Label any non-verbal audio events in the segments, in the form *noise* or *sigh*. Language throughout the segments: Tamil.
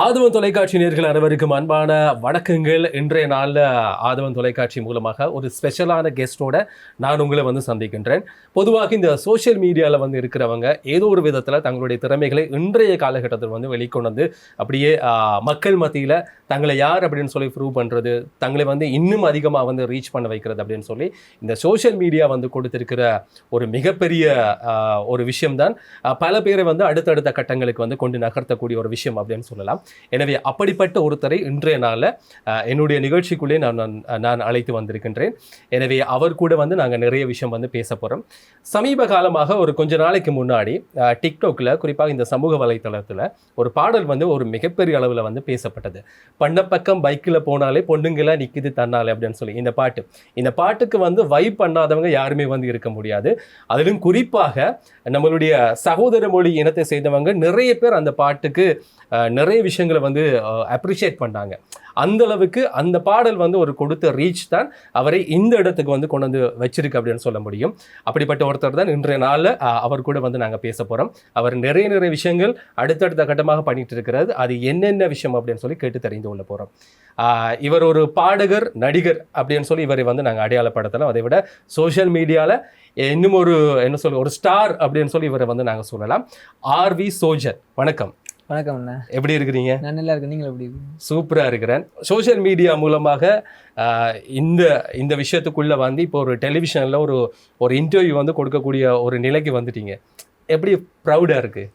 ஆதவன் தொலைக்காட்சி நேர்கள் அனைவருக்கும் அன்பான வணக்கங்கள். இன்றைய நாளில் ஆதவன் தொலைக்காட்சி மூலமாக ஒரு ஸ்பெஷலான கெஸ்ட்டோட நான் உங்களை வந்து சந்திக்கின்றேன். பொதுவாக இந்த சோஷியல் மீடியாவில் வந்து இருக்கிறவங்க ஏதோ ஒரு விதத்தில் தங்களுடைய திறமைகளை இன்றைய காலகட்டத்தில் வந்து வெளிக்கொண்டு வந்து அப்படியே மக்கள் மத்தியில் தங்களை யார் அப்படின்னு சொல்லி ப்ரூவ் பண்ணுறது தங்களை வந்து இன்னும் அதிகமாக வந்து ரீச் பண்ண வைக்கிறது அப்படின்னு சொல்லி இந்த சோஷியல் மீடியா வந்து கொடுத்திருக்கிற ஒரு மிகப்பெரிய ஒரு விஷயம்தான். பல பேரை வந்து அடுத்தடுத்த கட்டங்களுக்கு வந்து கொண்டு நகர்த்தக்கூடிய ஒரு விஷயம் அப்படின்னு சொல்லலாம். எனவே அப்படிப்பட்ட ஒருத்தரை இன்றைய நாளில் என்னுடைய நிகழ்ச்சிக்குள்ளே நான் நான் அழைத்து வந்திருக்கின்றேன். எனவே அவர் கூட வந்து நாங்கள் நிறைய விஷயம் வந்து பேச போகிறோம் சமீப காலமாக ஒரு கொஞ்ச நாளைக்கு முன்னாடி டிக்டாக்ல குறிப்பாக இந்த சமூக வலைத்தளத்தில் ஒரு பாடல் வந்து ஒரு மிகப்பெரிய அளவில் வந்து பேசப்பட்டது. பண்ண பக்கம் பைக்கில் போனாலே பொண்ணுங்களாம் நிற்கிது தன்னாலே அப்படின்னு சொல்லி இந்த பாட்டு. இந்த பாட்டுக்கு வந்து வைப் பண்ணாதவங்க யாருமே வந்து இருக்க முடியாது. அதிலும் குறிப்பாக நம்மளுடைய சகோதர மொழி இனத்தை சேர்ந்தவங்க நிறைய பேர் அந்த பாட்டுக்கு நிறைய விஷயங்களை வந்து அப்ரிஷியேட் பண்ணாங்க அந்த அளவுக்கு அந்த பாடல் வந்து ஒரு கொடுத்த ரீச் தான் அவரை இந்த இடத்துக்கு வந்து கொண்டு வந்து வச்சிருக்கு அப்படின்னு சொல்ல முடியும். அப்படிப்பட்ட ஒருத்தர் தான் இன்றைய நாளில் அவர் கூட வந்து நாங்கள் பேச போகிறோம் அவர் நிறைய நிறைய விஷயங்கள் அடுத்தடுத்த கட்டமாக பண்ணிட்டு இருக்கிறது அது என்னென்ன விஷயம் அப்படின்னு சொல்லி கேட்டு தெரிந்து கொள்ள போகிறோம் இவர் ஒரு பாடகர் நடிகர் அப்படின்னு சொல்லி இவரை வந்து நாங்கள் அடையாளப்படுத்தலாம். அதை விட சோஷியல் மீடியாவில் இன்னும் ஒரு என்ன சொல்ல ஒரு ஸ்டார் அப்படின்னு சொல்லி இவரை வந்து நாங்கள் சொல்லலாம். ஆர் வி சோஜர் வணக்கம். வணக்கம் அண்ணா. எப்படி இருக்கிறீங்க? நான் நல்லா இருக்கேன். நீங்கள் எப்படி சூப்பராக இருக்கிறேன். சோஷியல் மீடியா மூலமாக இந்த இந்த விஷயத்துக்குள்ளே வந்து இப்போ ஒரு டெலிவிஷனில் ஒரு ஒரு இன்டர்வியூ வந்து கொடுக்கக்கூடிய ஒரு நிலைக்கு வந்துட்டீங்க. எப்படி ப்ரௌடாக இருக்குது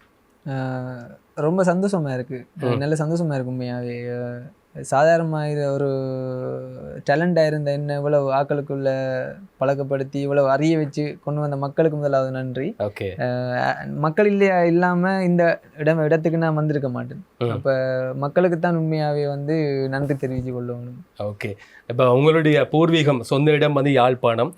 ஆஹ் ரொம்ப சந்தோஷமா இருக்கு. நல்ல சந்தோஷமா இருக்கு உண்மையாவே. ஆஹ் சாதாரணமாக ஒரு டேலண்டாக இருந்த என்ன இவ்வளவு ஆக்களுக்குள்ள பழக்கப்படுத்தி இவ்வளவு அறிய வச்சு கொண்டு வந்த மக்களுக்கு முதலாவது நன்றி. ஓகே மக்கள் இல்லையா இல்லாம இந்த இடம் இடத்துக்கு நான் வந்திருக்க மாட்டேன். அப்ப மக்களுக்கு தான் உண்மையாவே வந்து நன்றி தெரிவித்து கொள்ளணும் ஓகே இப்போ உங்களுடைய பூர்வீகம் சொந்த இடம் வந்து யாழ்ப்பாணம்.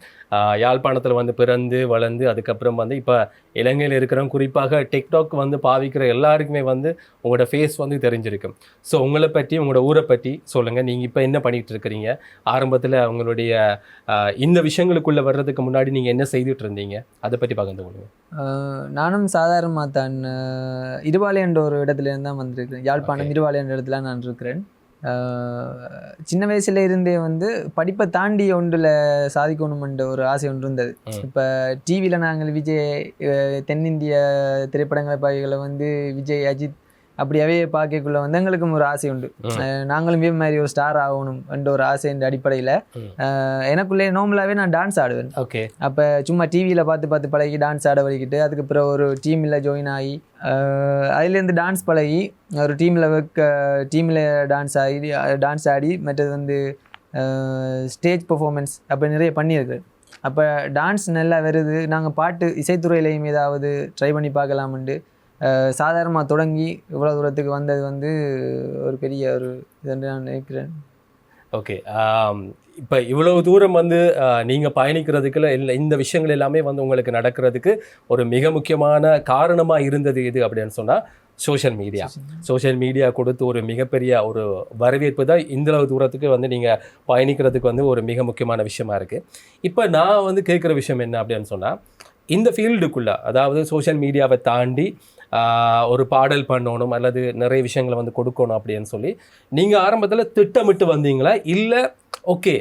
யாழ்ப்பாணத்தில் வந்து பிறந்து வளர்ந்து அதுக்கப்புறம் வந்து இப்போ இலங்கையில் இருக்கிறவங்க குறிப்பாக டிக்டாக் வந்து பாவிக்கிற எல்லாருக்குமே வந்து உங்களோட ஃபேஸ் வந்து தெரிஞ்சிருக்கும். ஸோ உங்களை பற்றி உங்களோட ஊரை பற்றி சொல்லுங்கள் நீங்கள் இப்போ என்ன பண்ணிட்டு இருக்கிறீங்க? ஆரம்பத்தில் உங்களுடைய இந்த விஷயங்களுக்குள்ளே வர்றதுக்கு முன்னாடி நீங்கள் என்ன செய்துட்டு இருந்தீங்க? அதை பற்றி பகிர்ந்து கொள்ளுங்க. ஆஹ் நானும் சாதாரணமாக தான் இருவாலை என்ற ஒரு இடத்துல இருந்து தான் வந்திருக்கிறேன். யாழ்ப்பாணம். இருவாலை என்ற இடத்துல நான் இருக்கிறேன். சின்ன வயசுல இருந்தே வந்து படிப்பை தாண்டி ஒன்றில் சாதிக்கணுமென்ற ஒரு ஆசை ஒன்று இருந்தது. இப்போ டிவியில் நாங்கள் விஜய் தென்னிந்திய திரைப்படங்களை பாய்களை வந்து விஜய் அஜித் அப்படியாவே பார்க்கக்குள்ள வந்து எங்களுக்கும் ஒரு ஆசை உண்டு. நாங்களும் இதே மாதிரி ஒரு ஸ்டார் ஆகணும் என்ற ஒரு ஆசை என்ற அடிப்படையில். எனக்குள்ளே நார்மலாகவே நான் டான்ஸ் ஆடுவேன். ஓகே அப்போ சும்மா டிவியில் பார்த்து பார்த்து பழகி டான்ஸ் ஆட வலிக்கிட்டு அதுக்கப்புறம் ஒரு டீமில் ஜாயின் ஆகி அதுலேருந்து டான்ஸ் பழகி ஒரு டீமில் வைக்க டீமில் டான்ஸ் ஆகி டான்ஸ் ஆடி மற்றது வந்து ஸ்டேஜ் பெர்ஃபார்மன்ஸ் அப்போ நிறைய பண்ணியிருக்கிறேன் அப்போ டான்ஸ் நல்லா வருது. நாங்கள் பாட்டு இசைத்துறையிலையும் ஏதாவது ட்ரை பண்ணி பார்க்கலாம்ண்டு சாதாரணமாக தொடங்கி இவ்வளோ தூரத்துக்கு வந்தது வந்து ஒரு பெரிய ஒரு இதுன்னு நான் நினைக்கிறேன். ஓகே இப்போ இவ்வளவு தூரம் வந்து நீங்கள் பயணிக்கிறதுக்குள்ள இல்லை இந்த விஷயங்கள் எல்லாமே வந்து உங்களுக்கு நடக்கிறதுக்கு ஒரு மிக முக்கியமான காரணமாக இருந்தது எது அப்படின்னு சொன்னால் சோஷியல் மீடியா சோஷியல் மீடியா கொடுத்து ஒரு மிகப்பெரிய ஒரு வரவேற்பு தான் இந்த அளவு தூரத்துக்கு வந்து நீங்கள் பயணிக்கிறதுக்கு வந்து ஒரு மிக முக்கியமான விஷயமா இருக்குது இப்போ நான் வந்து கேட்குற விஷயம் என்ன அப்படின்னு சொன்னால் இந்த ஃபீல்டுக்குள்ளே அதாவது சோஷியல் மீடியாவை தாண்டி ஒரு பாடல் பண்ணணும் அல்லது நிறைய விஷயங்களை வந்து கொடுக்கணும் அப்படின்னு சொல்லி நீங்கள் ஆரம்பத்தில் திட்டமிட்டு வந்தீங்களா? இல்லை ஓகே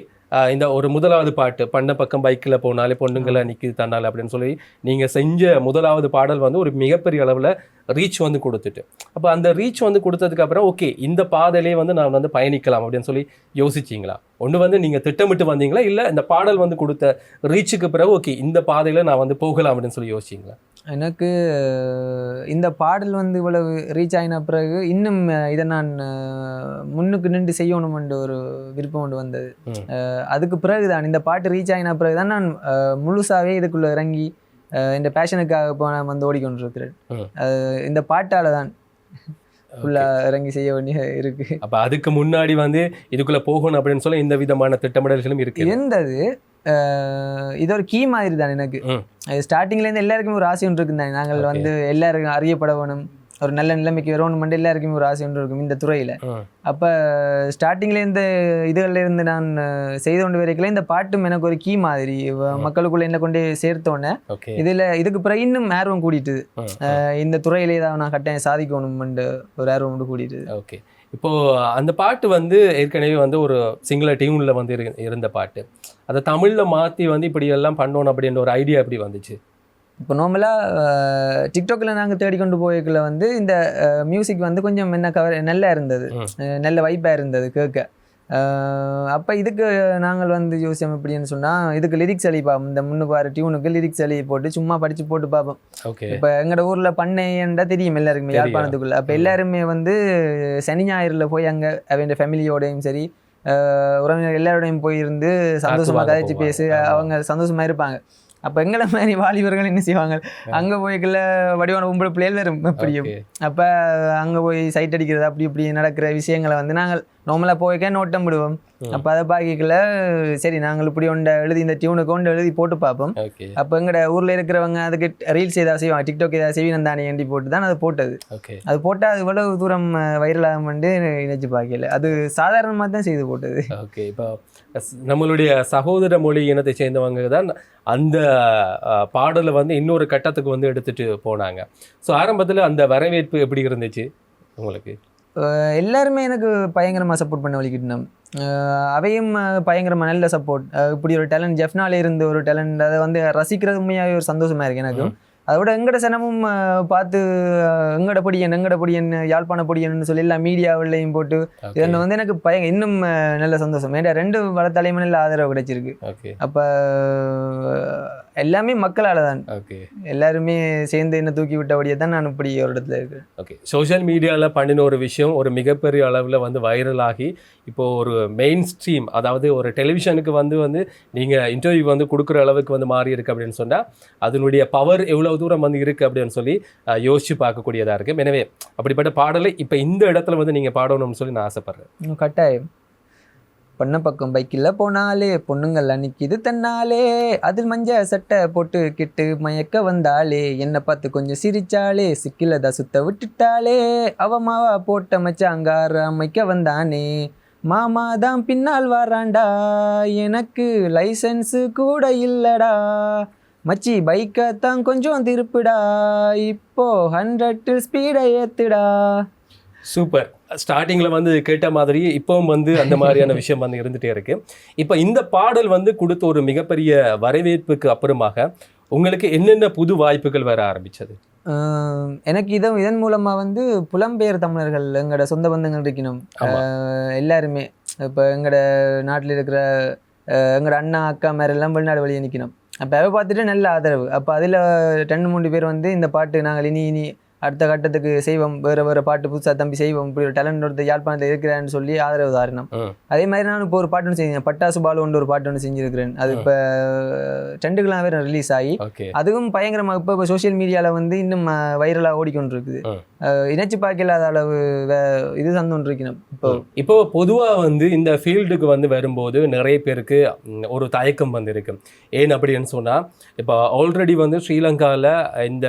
இந்த ஒரு முதலாவது பாட்டு பண்ண பக்கம் பைக்கில் போனாலே பொண்ணுங்களை நிற்கிது தன்னால அப்படின்னு சொல்லி நீங்கள் செஞ்ச முதலாவது பாடல் வந்து ஒரு மிகப்பெரிய அளவில் ரீச் வந்து கொடுத்துட்டு. அப்போ அந்த ரீச் வந்து கொடுத்ததுக்கு அப்புறம் ஓகே இந்த பாதையிலே வந்து நான் வந்து பயணிக்கலாம் அப்படின்னு சொல்லி யோசிச்சிங்களா? ஒன்று வந்து நீங்கள் திட்டமிட்டு வந்தீங்களா? இல்லை இந்த பாடல் வந்து கொடுத்த ரீச்சுக்கு பிறகு ஓகே இந்த பாதையில் நான் வந்து போகலாம் அப்படின்னு சொல்லி யோசிச்சிங்களா? எனக்கு இந்த பாடல் வந்து இவ்வளவு ரீச் ஆகின பிறகு இன்னும் இதை நான் முன்னுக்கு நின்று செய்யணுமென்ற ஒரு விருப்பம் ஒன்று வந்தது. அதுக்கு பிறகு தான் இந்த பாட்டு ரீச் ஆகின பிறகு தான் நான் அஹ், முழுசாவே இதுக்குள்ளே இறங்கி இந்த பேஷனுக்காக நான் வந்து ஓடிக்கொண்டிருக்கிறேன். இந்த பாட்டால தான் ஃபுல்லாக இறங்கி செய்ய வேண்டிய இருக்கு. அப்போ அதுக்கு முன்னாடி வந்து இதுக்குள்ளே போகணும் அப்படின்னு சொல்லி இந்த விதமான திட்டமிடல்களும் இருக்கு. இருந்தது இது ஒரு கீ மாதிரி தான் எனக்கு. ஸ்டார்டிங்லேருந்து எல்லாருக்குமே ஒரு ஆசை ஒன்று இருக்குந்தானே நாங்கள் Okay. வந்து எல்லாருக்கும் அறியப்பட வேணும். ஒரு நல்ல நிலைமைக்கு வரணும் எல்லாருக்குமே ஒரு ஆசை ஒன்று இருக்கும் இந்த துறையில். அப்போ ஸ்டார்டிங்கில் இந்த இதுகளில் இருந்து நான் செய்து கொண்டு வரைக்கல இந்த பாட்டும் எனக்கு ஒரு கீ மாதிரி மக்களுக்குள்ள என்ன கொண்டு சேர்த்தோன்னே இதில் இதுக்கு பிறகு இன்னும் ஆர்வம் அஹ், இந்த துறையிலே தான் நான் கட்டாயம் சாதிக்கணும்னு ஒரு ஆர்வம் வந்து கூடிட்டுது. ஓகே. இப்போ அந்த பாட்டு வந்து ஏற்கனவே வந்து ஒரு சிங்கள டியூன்ல வந்து இரு- இருந்த பாட்டு. அதை தமிழ்ல மாத்தி வந்து இப்படி எல்லாம் பண்ணணும் அப்படின்ற ஒரு ஐடியா எப்படி வந்துச்சு? இப்போ நார்மலாக டிக்டாக்ல நாங்கள் தேடிக்கொண்டு போய்க்குள்ள வந்து இந்த மியூசிக் வந்து கொஞ்சம் என்ன கவர் நல்லா இருந்தது. நல்ல வைப்பாக இருந்தது கேட்க அப்போ இதுக்கு நாங்கள் வந்து யோசிச்சோம் எப்படின்னு சொன்னால் இதுக்கு லிரிக்ஸ் எழுதி பார்ப்போம் இந்த முன்னுக்கு வர டியூனுக்கு லிரிக்ஸ் எழுதி போட்டு சும்மா படித்து போட்டு பார்ப்போம் ஓகே இப்போ எங்களோட ஊரில் பண்ணையண்டா தெரியும் எல்லாருக்குமே. யாழ்ப்பாணத்துக்குள்ள. அப்போ. எல்லாருமே வந்து சனி ஞாயிறில் போய் அங்கே அவன் ஃபேமிலியோடையும் சரி உறவினர் எல்லாரோடையும் போய் இருந்து சந்தோஷமா பார்க்க கதைச்சு. பேசி. அவங்க சந்தோஷமா இருப்பாங்க. அப்போ எங்களை மாதிரி வாலிபர்கள் என்ன செய்வாங்க? அங்கே போய்க்குள்ள வடிவான உங்களை பிள்ளைகள் வரும் எப்படியும். அப்போ அங்கே போய் சைட் அடிக்கிறது அப்படி இப்படி நடக்கிற விஷயங்களை வந்து நாங்கள் நார்மலாக போய்க்க நோட்டம் விடுவோம். அப்போ அதை பார்க்கல சரி நாங்கள் இப்படி ஒன்றை எழுதி இந்த டியூனுக்கு ஒன்று எழுதி போட்டு பார்ப்போம் அப்போ எங்கட ஊரில் இருக்கிறவங்க அதுக்கு ரீல்ஸ் ஏதாவது செய்வாங்க டிக்டாக் ஏதாவது செய்வீங்க தானே எண்டி போட்டு தான் அது போட்டது. அது போட்டால் அது இவ்வளவு தூரம் வைரல் ஆகும்னு நினைச்சு பார்க்கல அது சாதாரணமாக தான் செய்து போட்டது. ஓகே. இப்போ நம்மளுடைய சகோதர மொழி இனத்தை சேர்ந்தவங்க தான் அந்த பாடலை வந்து இன்னொரு கட்டத்துக்கு வந்து எடுத்துட்டு போனாங்க. ஸோ ஆரம்பத்தில் அந்த வரவேற்பு எப்படி இருந்துச்சு உங்களுக்கு? எல்லாருமே எனக்கு பயங்கரமாக சப்போர்ட் பண்ண வலிக்கிட்டோம் அவையும் அஹ், பயங்கரமா நல்ல சப்போர்ட் இப்படி ஒரு டேலண்ட் ஜெஃப்னால இருந்து ஒரு டேலண்ட் அதை வந்து ரசிக்கிறது உண்மையாகவே ஒரு சந்தோஷமா இருக்கு எனக்கு. அதை விட எங்கட சனமும் பார்த்து எங்கட பொடியன் எங்கட பொடியன் யாழ்ப்பாண பொடியன்னு சொல்லி எல்லாம் மீடியாவிலையும் போட்டு இதன் வந்து எனக்கு பய இன்னும் நல்ல சந்தோஷம். ஏன்டா ரெண்டு வளத்தலையுமே நல்ல ஆதரவு கிடைச்சிருக்கு. அப்போ எல்லாமே மக்களால் தான். ஓகே. எல்லாருமே சேர்ந்து என்ன தூக்கி விட்டபடியே தான் நான் இப்படி ஒரு இடத்துல இருக்கேன். ஓகே. சோஷியல் மீடியாவில் பண்ணின ஒரு விஷயம் ஒரு மிகப்பெரிய அளவில் வந்து வைரல் ஆகி இப்போ ஒரு மெயின் ஸ்ட்ரீம் அதாவது ஒரு டெலிவிஷனுக்கு வந்து வந்து நீங்கள் இன்டர்வியூ வந்து கொடுக்குற அளவுக்கு வந்து மாறி இருக்கு அப்படின்னு சொன்னால் அதனுடைய பவர் எவ்வளவு தூரம் வந்து இருக்கு அப்படின்னு சொல்லி யோசிச்சு பார்க்கக்கூடியதாக இருக்கு. எனவே அப்படிப்பட்ட பாடலை இப்போ இந்த இடத்துல வந்து நீங்கள் பாடணும்னு சொல்லி நான் ஆசைப்படுறேன். கட்டாயம். பொண்ணை பக்கம் பைக்கில் போனாலே பொண்ணுங்கள்லாம் நிற்கிது தன்னாலே. அதில் மஞ்ச சட்டை போட்டு கிட்டு மயக்க வந்தாளே. என்னை பார்த்து கொஞ்சம் சிரிச்சாளே. சிக்கில தான் சுத்த விட்டுட்டாளே. அவ மாவா போட்ட மச்சாங்கார அமைக்க வந்தானே. மாமா தான் பின்னால் வாராண்டா. எனக்கு லைசன்ஸு கூட இல்லடா. மச்சி பைக்கை தான் கொஞ்சம் திருப்புடா. இப்போ ஹண்ட்ரட் ஸ்பீடை ஏத்துடா. சூப்பர். ஸ்டார்டிங்கில் வந்து கேட்ட மாதிரி இப்போவும் வந்து அந்த மாதிரியான *laughs* விஷயம் வந்து இருந்துகிட்டே இருக்கு. இப்போ இந்த பாடல் வந்து கொடுத்த ஒரு மிகப்பெரிய வரவேற்புக்கு அப்புறமாக உங்களுக்கு என்னென்ன புது வாய்ப்புகள் வர ஆரம்பிச்சது? ஆஹ் எனக்கு இதன் இதன் மூலமா வந்து புலம்பெயர் தமிழர்கள் எங்களோட சொந்த பந்தங்கள் இருக்கணும் எல்லாருமே இப்போ எங்களோட நாட்டில் இருக்கிற எங்களோட அண்ணா அக்கா மேல எல்லாம் வெளிநாடு வழியே நிற்கணும் அப்போ அதை பார்த்துட்டு நல்ல ஆதரவு. அப்போ அதில் ரெண்டு மூணு பேர் வந்து இந்த பாட்டு நாங்கள் இனி இனி அடுத்த கட்டத்துக்கு செய்வோம் வேறு வேறு பாட்டு புதுசாக தம்பி செய்வோம் இப்படி ஒரு டேலண்ட் ஒருத்தர் யாழ்ப்பாணத்தில் இருக்கிறான்னு சொல்லி ஆதரவு தாரணம். அதே மாதிரி நான் இப்போ ஒரு பாட்டு ஒன்று செஞ்சேன். பட்டாசு பாலு ஒன்று ஒரு பாட்டு ஒன்று செஞ்சிருக்கிறேன். அது இப்போ ரெண்டுக்கெல்லாம் வேறு ரிலீஸ் ஆகி அதுவும் பயங்கரமாக இப்போ இப்போ சோஷியல் மீடியாவில் வந்து இன்னும் வைரலாக ஓடிக்கொண்டிருக்குது. இணைச்சு பார்க்கலாத அளவு இது சந்தோன் இருக்கணும் இப்போ இப்போ பொதுவா வந்து இந்த ஃபீல்டுக்கு வந்து வரும்போது நிறைய பேருக்கு ஒரு தயக்கம் வந்து இருக்கு ஏன் அப்படின்னு சொன்னா இப்போ ஆல்ரெடி வந்து ஸ்ரீலங்காவில் இந்த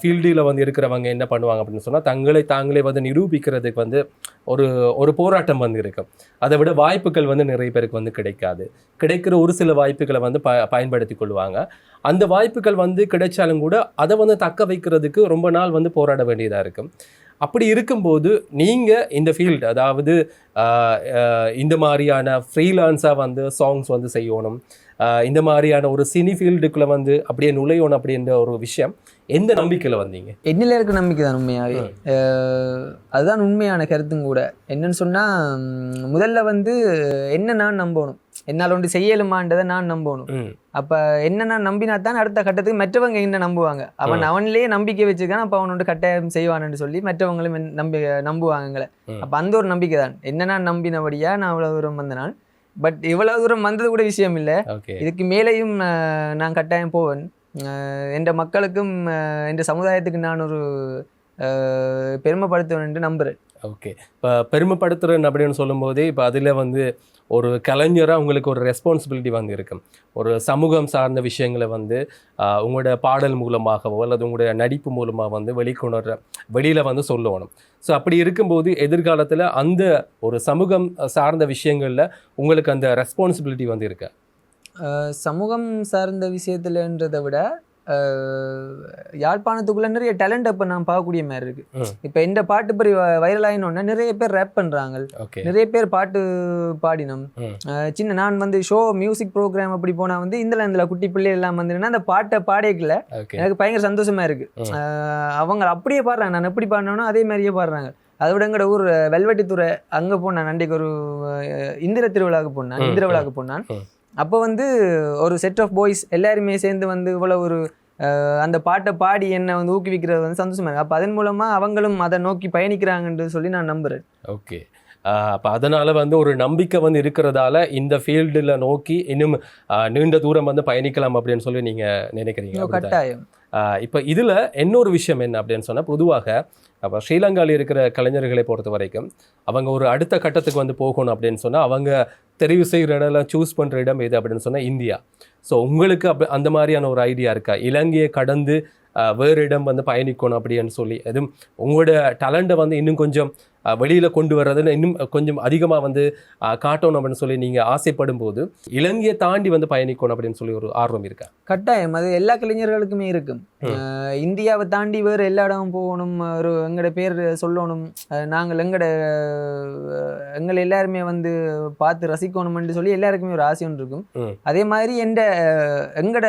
ஃபீல்டில் வந்து இருக்கிறவங்க என்ன பண்ணுவாங்க அப்படின்னு சொன்னால் தங்களை தாங்களே வந்து நிரூபிக்கிறதுக்கு வந்து ஒரு ஒரு போராட்டம் வந்து இருக்கும் அதை விட வாய்ப்புகள் வந்து நிறைய பேருக்கு வந்து கிடைக்காது. கிடைக்கிற ஒரு சில வாய்ப்புகளை வந்து ப பயன்படுத்தி கொள்வாங்க. அந்த வாய்ப்புகள் வந்து கிடைச்சாலும் கூட அதை வந்து தக்க வைக்கிறதுக்கு ரொம்ப நாள் வந்து போராட வேண்டியதாக இருக்கும் அப்படி இருக்கும்போது நீங்கள் இந்த ஃபீல்டு அதாவது இந்த மாதிரியான ஃப்ரீலான்ஸாக வந்து சாங்ஸ் வந்து செய்யணும். இந்த மாதிரியான ஒரு சினி ஃபீல்டுக்குள்ளே வந்து அப்படியே நுழையணும் அப்படின்ற ஒரு விஷயம் எந்த நம்பிக்கையில் வந்தீங்க? என்னில் இருக்க நம்பிக்கை தான் உண்மையாகவே அதுதான் உண்மையான கருத்தும் கூட. என்னன்னு சொன்னால் முதல்ல வந்து என்ன நான் நம்பணும்? என்னால் ஒன்று செய்யலுமான்றதை நான் நம்பணும். அப்போ என்ன நான் நம்பினா தான் அடுத்த கட்டத்துக்கு மற்றவங்க என்ன நம்புவாங்க? அவன் அவன்லேயே நம்பிக்கை வச்சுக்கான் அப்போ அவன் ஒன்று கட்டாயம் செய்வான்னு சொல்லி மற்றவங்களும் நம்பி நம்புவாங்க எங்களை ம். அப்போ அந்த ஒரு நம்பிக்கை தான் என்ன நான் நம்பினபடியா நான் அவ்வளோ தூரம் வந்த நான் பட் இவ்வளவு தூரம் வந்தது கூட விஷயம் இல்லை. இதுக்கு மேலேயும் நான் கட்டாயம் போவேன். என்ற மக்களுக்கும் என்ற சமுதாயத்துக்கு நான் ஒரு என்று நம்புறேன். ஓகே இப்போ பெருமைப்படுத்துறேன் அப்படின்னு சொல்லும்போதே இப்போ அதில் வந்து ஒரு கலைஞராக உங்களுக்கு ஒரு ரெஸ்பான்சிபிலிட்டி வந்து இருக்கும் ஒரு சமூகம் சார்ந்த விஷயங்களை வந்து உங்களோட பாடல் மூலமாகவோ அல்லது உங்களுடைய நடிப்பு மூலமாக வந்து வெளிக்கொணர்ற வெளியில் வந்து சொல்லணும். ஸோ அப்படி இருக்கும்போது எதிர்காலத்தில் அந்த ஒரு சமூகம் சார்ந்த விஷயங்களில் உங்களுக்கு அந்த ரெஸ்பான்சிபிலிட்டி வந்து இருக்கு சமூகம் சார்ந்த விஷயத்துலன்றதை விட யாழ்ப்பாணத்துக்குள்ள நிறைய டேலண்ட் இப்போ நான் பார்க்கக்கூடிய மாதிரி இருக்கு. இப்போ இந்த பாட்டு பரி வைரல் ஆயினோடனே நிறைய பேர் ரேப் பண்றாங்க. ஓகே. நிறைய பேர் பாட்டு பாடினோம். சின்ன நான் வந்து ஷோ மியூசிக் ப்ரோக்ராம் அப்படி போனா வந்து இந்த இந்த குட்டி பிள்ளை எல்லாம் வந்துன்னா அந்த பாட்டை பாடிக்கல. எனக்கு பயங்கர சந்தோஷமா இருக்கு. ம். அஹ், அவங்க அப்படியே பாடுறாங்க. நான் எப்படி பாடினோனோ அதே மாதிரியே பாடுறாங்க. அதை விட எங்கட ஊர் வெல்வெட்டித்துறை அங்க போனேன். அன்றைக்கு ஒரு இந்திர திருவிழாவுக்கு போனேன். இந்திர. விழாவுக்கு போனான். அப்போ வந்து ஒரு செட் ஆஃப் பாய்ஸ் எல்லாருமே சேர்ந்து வந்து இவ்வளவு ஒரு அந்த பாட்டை பாடி என்னை வந்து ஊக்குவிக்கிறது வந்து சந்தோஷமா இருக்கு. அப்போ அதன் மூலமா அவங்களும் அதை நோக்கி பயணிக்கிறாங்கன்னு சொல்லி நான் நம்புறேன். ஓகே. அப்போ அதனால் வந்து ஒரு நம்பிக்கை வந்து இருக்கிறதால இந்த ஃபீல்டில் நோக்கி இன்னும் நீண்ட தூரம் வந்து பயணிக்கலாம் அப்படின்னு சொல்லி நீங்கள் நினைக்கிறீங்க? கட்டாயம். இப்போ இதில் இன்னொரு விஷயம் என்ன அப்படின்னு சொன்னால் பொதுவாக அப்போ ஸ்ரீலங்காவில் இருக்கிற கலைஞர்களை பொறுத்த வரைக்கும் அவங்க ஒரு அடுத்த கட்டத்துக்கு வந்து போகணும் அப்படின்னு சொன்னால் அவங்க தெரிவு செய்கிற இடம்லாம் சூஸ் பண்ணுற இடம் எது அப்படின்னு சொன்னால் இந்தியா. ஸோ உங்களுக்கு அப்படி அந்த மாதிரியான ஒரு ஐடியா இருக்கா? இலங்கையை கடந்து வேறு இடம் வந்து பயணிக்கணும் அப்படின்னு சொல்லி எதுவும் உங்களோட டேலண்ட்டை வந்து இன்னும் கொஞ்சம் வெளியில் கொண்டு வர்றதுன்னு இன்னும் கொஞ்சம் அதிகமாக வந்து காட்டணும் அப்படின்னு சொல்லி நீங்கள் ஆசைப்படும் போது இலங்கையை தாண்டி வந்து பயணிக்கணும் அப்படின்னு சொல்லி ஒரு ஆர்வம் இருக்கா? கட்டாயம். அது எல்லா கலைஞர்களுக்குமே இருக்கும். இந்தியாவை தாண்டி வேறு எல்லா இடமும் போகணும் ஒரு எங்களோட பேர் சொல்லணும் நாங்கள் எங்களோட அஹ் எங்களை எல்லாருமே வந்து பார்த்து ரசிக்கணும்னு சொல்லி எல்லாருக்குமே ஒரு ஆசை ஒன்று இருக்கும். அதே மாதிரி எந்த எங்களோட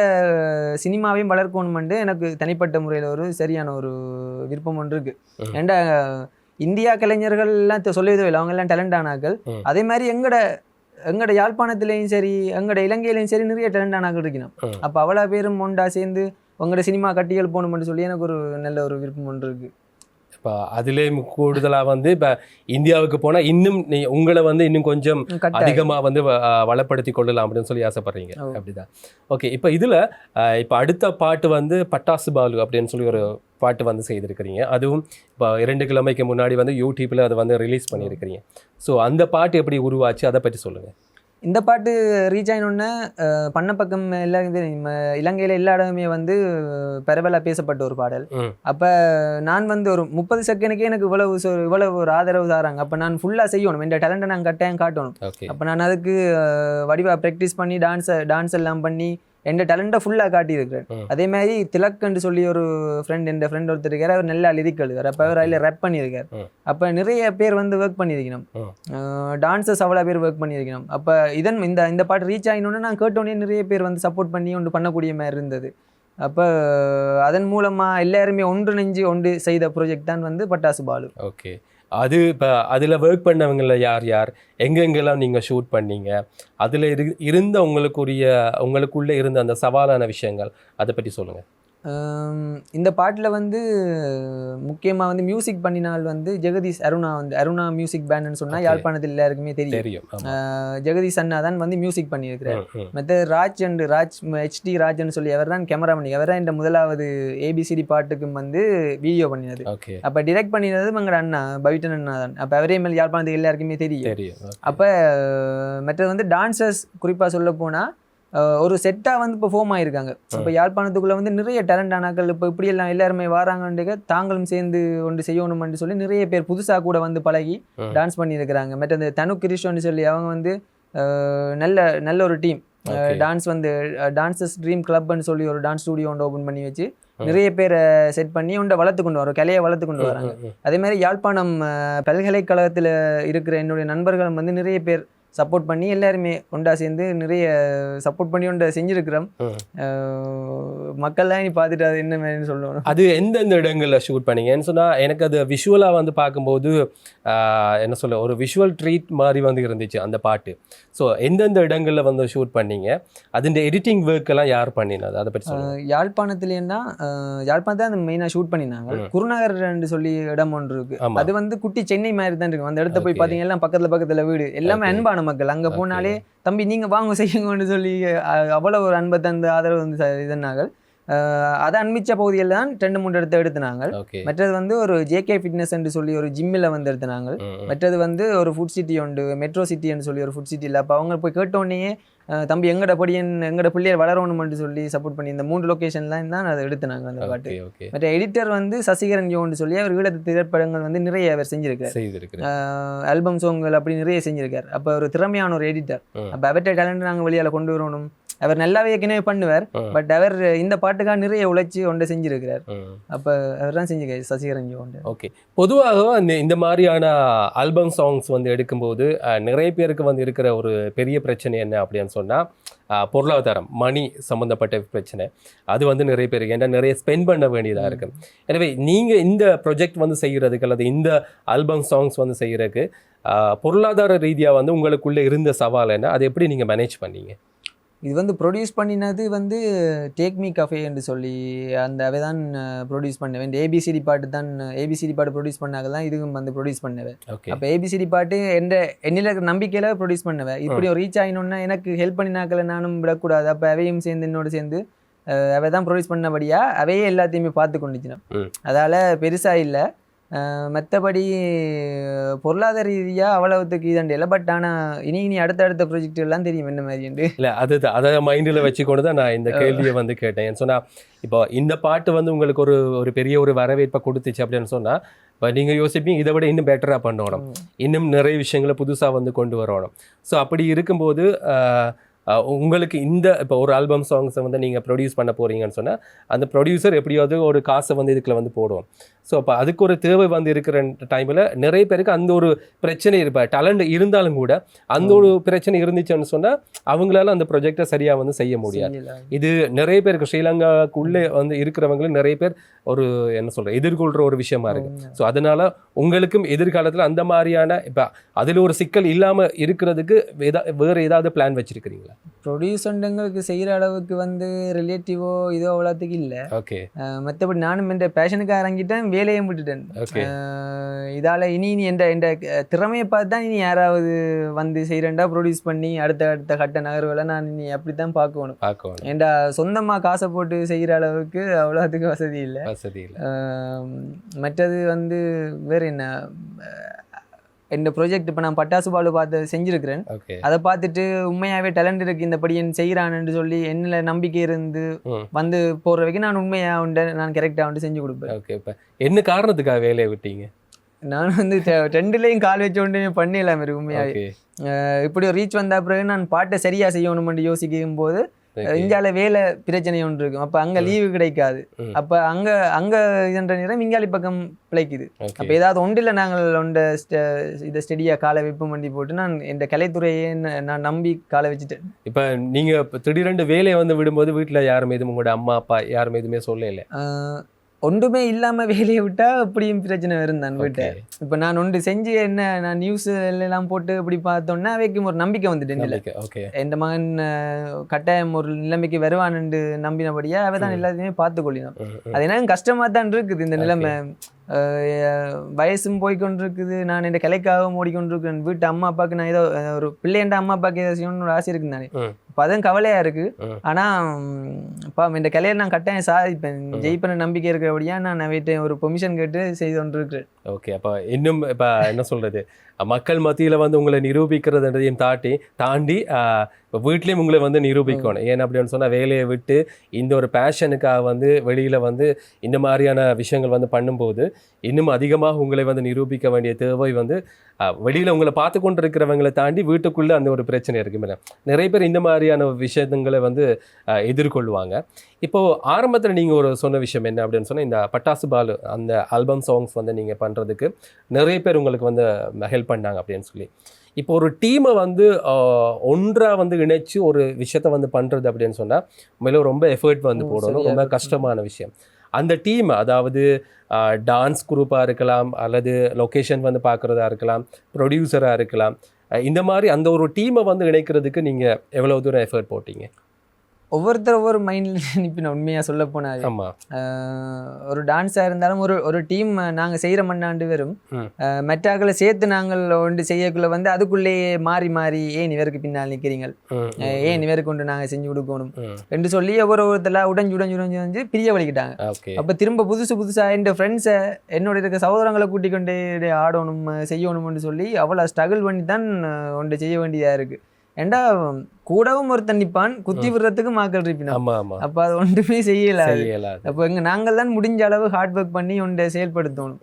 சினிமாவையும் வளர்க்கணுமெண்டு எனக்கு தனிப்பட்ட முறையில் ஒரு சரியான ஒரு விருப்பம் ஒன்று இருக்கு. ம். ஏண்டா இந்தியா கலைஞர்கள் எல்லாம் சொல்லவே இல்லை அவங்க எல்லாம் டேலண்ட் ஆனாக்கள் ம். அதே மாதிரி எங்கட எங்கட யாழ்ப்பாணத்துலேயும் சரி எங்கட இலங்கையிலையும் சரி நிறைய டேலண்ட் ஆனாக்கள் இருக்கணும். அப்போ அவ்வளோ பேரும் ஒண்டா சேர்ந்து உங்களோட சினிமா கட்டிகள் போகணும்னு சொல்லி எனக்கு ஒரு நல்ல ஒரு விருப்பம் ஒன்று இருக்கு இப்போ அதிலே கூடுதலாக வந்து இப்போ இந்தியாவுக்கு போனால் இன்னும் நீ உங்களை வந்து இன்னும் கொஞ்சம். அதிகமாக வந்து வளப்படுத்தி கொள்ளலாம் அப்படின்னு சொல்லி ஆசைப்படுறீங்க. அப்படிதான் ஓகே இப்போ இதில் இப்போ அடுத்த பாட்டு வந்து பட்டாசு பாலு அப்படின்னு சொல்லி ஒரு பாட்டு வந்து செய்திருக்கிறீங்க. அதுவும் இப்போ இரண்டு கிழமைக்கு முன்னாடி வந்து யூடியூப்பில் அதை வந்து ரிலீஸ் பண்ணியிருக்கிறீங்க. ஸோ அந்த பாட்டு எப்படி உருவாச்சு? அதை பற்றி சொல்லுங்கள் இந்த பாட்டு ரீச் ஆயினோடனே பண்ண பக்கம் ம- இலங்கையில எல்லா இடமுமே வந்து பரவலாக பேசப்பட்ட ஒரு பாடல். அப்போ நான் வந்து ஒரு முப்பது செகண்டுக்கே எனக்கு இவ்வளவு இவ்வளவு ஒரு ஆதரவு தராங்க. அப்போ நான் ஃபுல்லாக செய்யணும். இந்த டேலண்ட்டை நான் கட்டாயம் காட்டணும். அப்போ நான் அதுக்கு வடிவாக ப்ராக்டிஸ் பண்ணி டான்ஸ் டான்ஸ் எல்லாம் பண்ணி என் டேலண்ட்டை ஃபுல்லாக காட்டியிருக்கிறேன். அதே மாதிரி திலக்குன்னு சொல்லி ஒரு ஃப்ரெண்ட் என் ஃப்ரெண்ட் ஒருத்தர் இருக்கார். அவர் நல்லா லிரிக் எழுதுவார் அப்போ அவர் அதில் ரெப் பண்ணியிருக்கார். அப்போ நிறைய பேர் வந்து ஒர்க் பண்ணியிருக்கணும். ம். டான்சர்ஸ் அவ்வளோ பேர் ஒர்க் பண்ணியிருக்கணும். அப்போ இதன் இந்த இந்த பாட்டு ரீச் ஆகினோன்னே நான் கேட்டோன்னே நிறைய பேர் வந்து சப்போர்ட் பண்ணி ஒன்று பண்ணக்கூடிய மாதிரி இருந்தது. அப்போ அதன் மூலமாக எல்லாருமே ஒன்றிணைஞ்சு ஒன்று செய்த ப்ராஜெக்ட் தான் வந்து பட்டாசு பாலு. ஓகே அது இப்போ அதில் ஒர்க் பண்ணவங்கள யார் யார்? எங்கெங்கெல்லாம் நீங்கள் ஷூட் பண்ணீங்க? அதில் இரு இருந்த உங்களுக்குரிய உங்களுக்குள்ளே இருந்த அந்த சவாலான விஷயங்கள் அதை பற்றி சொல்லுங்கள் இந்த பாட்டில் வந்து முக்கியமாக வந்து மியூசிக் பண்ணினால் வந்து ஜெகதீஷ் அருணா வந்து அருணா மியூசிக் பேண்டுன்னு சொன்னால். யாழ்ப்பாணத்தில் எல்லாருக்குமே தெரியும். ஜெகதீஷ் அண்ணா தான் வந்து மியூசிக் பண்ணியிருக்கிறார். மற்ற ராஜ் அண்ட் ராஜ் ஹெச்டி ராஜ்னு சொல்லி அவர் தான் கேமரா பண்ணி அவர் தான் இந்த முதலாவது ஏபிசிடி பாட்டுக்கும் வந்து வீடியோ பண்ணினது. அப்போ டிரெக்ட் பண்ணினது எங்களோட அண்ணா பவிட்டன் அண்ணா தான். அப்போ அவரே மேல் யாழ்ப்பாணத்துக்கு எல்லாருக்குமே தெரியும். அப்போ மற்றது வந்து டான்சர்ஸ் குறிப்பாக சொல்ல போனால் ஒரு செட்டாக வந்து இப்போ ஃபோம் ஆயிருக்காங்க. இப்போ யாழ்ப்பாணத்துக்குள்ளே வந்து நிறைய டேலண்ட் ஆனாக்கள் இப்போ இப்படி எல்லாம் எல்லாருமே வராங்கன்ட்டு தாங்களும் சேர்ந்து ஒன்று செய்யணும்னு சொல்லி நிறைய பேர் புதுசாக கூட வந்து பழகி. டான்ஸ் பண்ணியிருக்கிறாங்க. மற்ற இந்த தனு கிரிஷோன்னு சொல்லி அவங்க வந்து நல்ல நல்ல ஒரு டீம். டான்ஸ் வந்து டான்சஸ் ட்ரீம் கிளப்னு சொல்லி ஒரு டான்ஸ் ஸ்டூடியோ ஒன்று ஓப்பன் பண்ணி வச்சு. நிறைய பேரை செட் பண்ணி உண்டை வளர்த்து கொண்டு வரோம். கலையை வளர்த்து கொண்டு வராங்க. அதே மாதிரி யாழ்ப்பாணம் பல்கலைக்கழகத்தில் இருக்கிற என்னுடைய நண்பர்கள் வந்து நிறைய பேர் சப்போர்ட் பண்ணி எல்லாருமே ஒண்டா சேர்ந்து நிறைய சப்போர்ட் பண்ணி ஒன்றை செஞ்சுருக்கிறோம். மக்கள்லாம் நீ பார்த்துட்டு அது என்ன மாதிரின்னு சொல்லணும். அது எந்தெந்த இடங்களில் ஷூட் பண்ணீங்கன்னு சொன்னால் எனக்கு அது விஷுவலாக வந்து பார்க்கும்போது என்ன சொல்ல ஒரு விஷுவல் ட்ரீட் மாதிரி வந்து இருந்துச்சு அந்த பாட்டு. ஸோ எந்தெந்த இடங்களில் வந்து ஷூட் பண்ணீங்க? அதிൻ്റെ எடிட்டிங் ஒர்க் எல்லாம் யார் பண்ணினது? அதை பற்றி யாழ்ப்பாணத்துலேன்னா யாழ்ப்பாணத்தை அந்த மெயினாக ஷூட் பண்ணினாங்க. ம். குருநகர்ன்னு சொல்லி இடம் ஒன்று இருக்கு. அது வந்து குட்டி சென்னை மாதிரி தான் இருக்கும் அந்த இடத்த போய். பார்த்தீங்கன்னா பக்கத்துல பக்கத்துல வீடு. எல்லாமே Okay. அன்பான மக்கள் அங்க போனாலே தம்பி நீங்க வாங்க செய்யுங்கன்னு சொல்லி அஹ், அவ்வளவு ஒரு அன்பை தந்து ஆதரவு வந்து ச- இதனாங்க அதை அண்மிச்ச பகுதியில் தான் ரெண்டு மூணு இடத்த எடுத்துனாங்க மற்றது வந்து ஒரு ஜேகே ஃபிட்னஸ் என்று சொல்லி ஒரு ஜிம்மில் வந்து எடுத்துனாங்க மற்றது வந்து ஒரு ஃபுட் சிட்டி உண்டு மெட்ரோ சிட்டின்னு சொல்லி ஒரு ஃபுட் சிட்டியில் அப்போ அவங்க போய் கேட்டோடனே தம்பி எங்கட படியன் எங்கட பிள்ளையர் வளரணும்னு சொல்லி சப்போர்ட் பண்ணி இந்த மூன்று லொக்கேஷன்லாம் தான் அதை எடுத்துனாங்க அந்த பாட்டு. மற்ற எடிட்டர் வந்து சசிகரன் யோன்னு சொல்லி அவர் ஈழத்து திரைப்படங்கள் வந்து நிறைய அவர் செஞ்சிருக்காரு. ஆல்பம் சாங்கள் அப்படி நிறைய செஞ்சிருக்காரு. அப்போ ஒரு திறமையான ஒரு எடிட்டர். அப்போ அவர்கிட்ட டேலண்ட் நாங்கள் வெளியால் கொண்டு வரணும். அவர் நல்லாவே ஏற்கனவே பண்ணுவார். பட் அவர் இந்த பாட்டுக்காக நிறைய உழைச்சி ஒன்றை செஞ்சிருக்கிறார். அப்போ அவர் தான் செஞ்சுக்காரு சசிகரன் யோ ஒன்று ஓகே பொதுவாக இந்த இந்த மாதிரியான ஆல்பம் சாங்ஸ் வந்து எடுக்கும்போது நிறைய பேருக்கு வந்து இருக்கிற ஒரு பெரிய பிரச்சனை என்ன அப்படின்னு சொன்னால் பொருளாதாரம் மணி சம்மந்தப்பட்ட பிரச்சனை. அது வந்து நிறைய பேருக்கு ஏன்னா நிறைய ஸ்பெண்ட் பண்ண வேண்டியதாக இருக்கு. எனவே நீங்கள் இந்த ப்ரொஜெக்ட் வந்து செய்கிறதுக்கு அல்லது இந்த ஆல்பம் சாங்ஸ் வந்து செய்கிறதுக்கு பொருளாதார ரீதியாக வந்து உங்களுக்குள்ளே இருந்த சவால் என்ன? அதை எப்படி நீங்கள் மேனேஜ் பண்ணீங்க? இது வந்து ப்ரொடியூஸ் பண்ணினது வந்து டேக் மீ கஃபே என்று சொல்லி அந்த அவை தான் ப்ரொடியூஸ் பண்ணவேன் இந்த ஏபிசிடி பாட்டு தான் ஏபிசிடி பாட்டு ப்ரொடியூஸ் பண்ணாக தான் இதுவும் வந்து ப்ரொடியூஸ் பண்ணவேன் அப்போ ஏபிசிடி பாட்டு எந்த என்னில் இருக்கிற நம்பிக்கையில் ப்ரொடியூஸ் பண்ணுவேன் இப்படி ஒரு ரீச் ஆகினோன்னா எனக்கு ஹெல்ப் பண்ணினாக்கல நானும் விடக்கூடாது. அப்போ அவையும் சேர்ந்து என்னோட சேர்ந்து அவை தான் ப்ரொடியூஸ் பண்ணபடியா அவையே எல்லாத்தையுமே பார்த்து கொண்டுச்சினோம். அதால் பெருசாக இல்லை. மற்றபடி பொருளாதார ரீதியாக அவ்வளவுத்துக்கு இதண்டு இல்லை. பட் ஆனால் இனி இனி அடுத்தடுத்த ப்ராஜெக்ட் எல்லாம் தெரியும் என்ன மாதிரி இல்லை அதுதான் அதை மைண்டில் வச்சுக்கொண்டு தான் நான் இந்த கேள்வியை வந்து கேட்டேன். ஏன்னு சொன்னா இப்போ இந்த பாட்டு வந்து உங்களுக்கு ஒரு ஒரு பெரிய ஒரு வரவேற்பை கொடுத்துச்சு அப்படின்னு சொன்னா இப்போ நீங்கள் யோசிப்பீங்க இதை விட இன்னும் பெட்டராக பண்ணணும். இன்னும் நிறைய விஷயங்களை புதுசாக வந்து கொண்டு வரணும். ஸோ அப்படி இருக்கும்போது உங்களுக்கு இந்த இப்போ ஒரு ஆல்பம் சாங்ஸை வந்து நீங்கள் ப்ரொடியூஸ் பண்ண போறீங்கன்னு சொன்னால் அந்த ப்ரொடியூசர் எப்படியாவது ஒரு காசை வந்து இதுக்குள்ள வந்து போடுவோம் ஸோ அப்போ அதுக்கு ஒரு தேவை வந்து இருக்கிற டைமில் நிறைய பேருக்கு அந்த ஒரு பிரச்சனை இருப்பா டேலண்ட் இருந்தாலும் கூட அந்த ஒரு பிரச்சனை இருந்துச்சுன்னு சொன்னால் அவங்களால அந்த ப்ரொஜெக்டை சரியாக வந்து செய்ய முடியாது. இது நிறைய பேருக்கு ஸ்ரீலங்காக்குள்ளே வந்து இருக்கிறவங்களும் நிறைய பேர் ஒரு என்ன சொல்ற எதிர்கொள்கிற ஒரு விஷயமா இருக்கு. ஸோ அதனால உங்களுக்கும் எதிர்காலத்தில் அந்த மாதிரியான இப்போ அதில் ஒரு சிக்கல் இல்லாமல் இருக்கிறதுக்கு எதா வேறு ஏதாவது பிளான் வச்சிருக்கிறீங்களா? ப்ரொடியூசண்டங்களுக்கு செய்கிற அளவுக்கு வந்து ரிலேட்டிவோ இதோ அவ்வளோத்துக்கு இல்லை. ஓகே மற்றபடி நானும் இந்த பேஷனுக்கு இறங்கிட்டேன் வேலையும் விட்டுட்டேன். இதால இனி இனி என்ற என்ற திறமையை பார்த்து தான் இனி யாராவது வந்து செய்கிறேன்டா ப்ரொடியூஸ் பண்ணி அடுத்த அடுத்த கட்ட நகர்வுகளை நான் இனி அப்படி தான் பார்க்கணும். பார்க்கணும். ஏன்டா சொந்தமாக காசை போட்டு செய்கிற அளவுக்கு அவ்வளோத்துக்கு வசதி இல்லை. வசதி இல்லை. மற்றது வந்து வேறு என்ன? இந்த ப்ராஜெக்ட் இப்போ நான் பட்டாசு பாலு பார்த்து செஞ்சுருக்கிறேன். அதை பார்த்துட்டு உண்மையாகவே டேலண்ட் இருக்கு இந்த படியன் செய்கிறான்னு சொல்லி என்னில் நம்பிக்கை இருந்து. வந்து போகிற வரைக்கும் நான் உண்மையாக உண்டு நான் கரெக்டாக வந்து செஞ்சு கொடுப்பேன். ஓகே இப்போ என்ன காரணத்துக்காக வேலையை விட்டீங்க? நான் வந்து ரெண்டுலேயும் கால் வச்சு கொண்டு பண்ணிடலாம் உண்மையாகவே இப்படி ஒரு ரீச் வந்த பிறகு நான் பாட்டை சரியாக செய்யணும்னு யோசிக்கும் போது இந்தியாவில் வேலை பிரச்சனை ஒன்று இருக்கும். அப்போ அங்கே லீவு கிடைக்காது. ம். அப்போ அங்கே அங்கே இதுன்ற நேரம் இங்காலி பக்கம் பிழைக்குது. அப்போ ஏதாவது ஒன்றில் நாங்கள் ஒன்ற இதை ஸ்டெடியாக காலை வெப்பம் பண்ணி போட்டு நான் இந்த கலைத்துறையை நான் நம்பி காலை வச்சுட்டேன். இப்போ நீங்கள் இப்போ திடீரெண்டு வேலையை வந்து விடும்போது வீட்டில் யாரும் எதுவும் உங்களோட அம்மா அப்பா யாரும் எதுவுமே சொல்லல ஒன்றுமே இல்லாமல் வேலையை விட்டால் அப்படியும் பிரச்சனை வரும் தான் வீட்டை. இப்போ நான் ஒன்று செஞ்சு என்ன நான் நியூஸ் எல்லாம் போட்டு இப்படி பார்த்தோன்னா அவைக்கும் ஒரு நம்பிக்கை வந்துட்டு ஓகே என் மகன் கட்டாயம் ஒரு நிலைமைக்கு வருவான்னு நம்பினபடியா அவ தான் எல்லாத்தையுமே பார்த்து கொள்ளினோம். அது என்ன கஷ்டமா தான் இருக்குது இந்த நிலைமை. வயசும் போய்க்கொண்டிருக்குது நான் இந்த கலைக்காகவும் ஓடிக்கொண்டிருக்கேன் வீட்டு அம்மா அப்பாவுக்கு நான் ஏதோ ஒரு பிள்ளைண்ட அம்மா அப்பாவுக்கு ஏதோ செய்யணும்னு ஒரு ஆசை இருக்கு தானே. இப்போ அதுவும் கவலையா இருக்கு. ம். ஆனா ம், அப்பா இந்த கலையை நான் கட்டாயம் சாதிப்பேன் ஜெயிப்பேன் நம்பிக்கை இருக்கிறபடியா நான் அவர்கிட்ட ஒரு பெர்மிஷன் கேட்டு செய்து கொண்டு இருக்கிறேன் ஓகே அப்போ இன்னும் இப்போ என்ன சொல்றது? மக்கள் மத்தியில் வந்து உங்களை நிரூபிக்கிறதுன்றதையும் தாண்டி தாண்டி இப்போ வீட்லேயும் உங்களை வந்து நிரூபிக்கணும். ஏன் அப்படின்னு சொன்னால் வேலையை விட்டு இந்த ஒரு பேஷனுக்காக வந்து வெளியில் வந்து இந்த மாதிரியான விஷயங்கள் வந்து பண்ணும்போது இன்னும் அதிகமாக உங்களை வந்து நிரூபிக்க வேண்டிய தேவை வந்து வெளியில் உங்களை பார்த்து கொண்டு இருக்கிறவங்களை தாண்டி வீட்டுக்குள்ளே அந்த ஒரு பிரச்சனை இருக்கு மேடம். நிறைய பேர் இந்த மாதிரியான விஷயங்களை வந்து எதிர்கொள்வாங்க. இப்போது ஆரம்பத்தில் நீங்கள் ஒரு சொன்ன விஷயம் என்ன அப்படின்னு சொன்னால் இந்த பட்டாசு பாலு அந்த ஆல்பம் சாங்ஸ் வந்து நீங்கள் பண்ணுறதுக்கு நிறைய பேர் உங்களுக்கு வந்து ஹெல்ப் பண்ணாங்க அப்படின்னு சொல்லி. இப்போ ஒரு டீமை வந்து ஒன்றா வந்து இணைச்சு ஒரு விஷயத்த வந்து பண்ணுறது அப்படின்னு சொன்னால் மேலும் ரொம்ப எஃபர்ட் வந்து போடணும். ரொம்ப. கஷ்டமான விஷயம். அந்த டீம் அதாவது டான்ஸ் குரூப்பாக இருக்கலாம் அல்லது லொக்கேஷன் வந்து பார்க்குறதா இருக்கலாம் ப்ரொடியூசராக இருக்கலாம் இந்த மாதிரி அந்த ஒரு டீமை வந்து இணைக்கிறதுக்கு நீங்கள் எவ்வளோ தூரம் எஃபர்ட் போட்டீங்க? ஒவ்வொருத்தர் ஒவ்வொரு மைண்ட்ல நிப்பின உண்மையா சொல்ல போனாரு. ஒரு டான்ஸாக இருந்தாலும் ஒரு ஒரு டீம் நாங்கள் செய்கிற மண்ணாண்டு வெறும். ம். மெட்டாக்களை சேர்த்து நாங்கள் ஒன்று செய்யக்குள்ள வந்து அதுக்குள்ளேயே மாறி மாறி ஏன் இவருக்கு பின்னால் நிற்கிறீங்க ம், ம், ஏன் இவருக்கு கொண்டு நாங்கள் செஞ்சு கொடுக்கணும். என்று சொல்லி ஒவ்வொரு ஒருத்தர் உடஞ்சு உடஞ்சு உடஞ்சு உடஞ்சு பிரிய வலிக்கிட்டாங்க. அப்போ திரும்ப புதுசு புதுசாக என் ஃப்ரெண்ட்ஸை என்னோட இருக்க சகோதரங்களை கூட்டிக் கொண்டு ஆடணும் செய்யணும்னு சொல்லி அவ்வளோ ஸ்ட்ரகிள் பண்ணி தான் ஒன்று செய்ய வேண்டியதாக இருக்குது ஏண்டா கூடவும் ஒருத்தன் நிற்பான் குத்தி விடுறதுக்கு மாக்கள் இருப்பினா ஆமா ஆமா. அப்போ அது ஒன்றுமே செய்யல அப்போ எங்க நாங்கள் தான் முடிஞ்ச அளவு ஹார்ட் ஒர்க் பண்ணி ஒன்றை செயல்படுத்தணும்.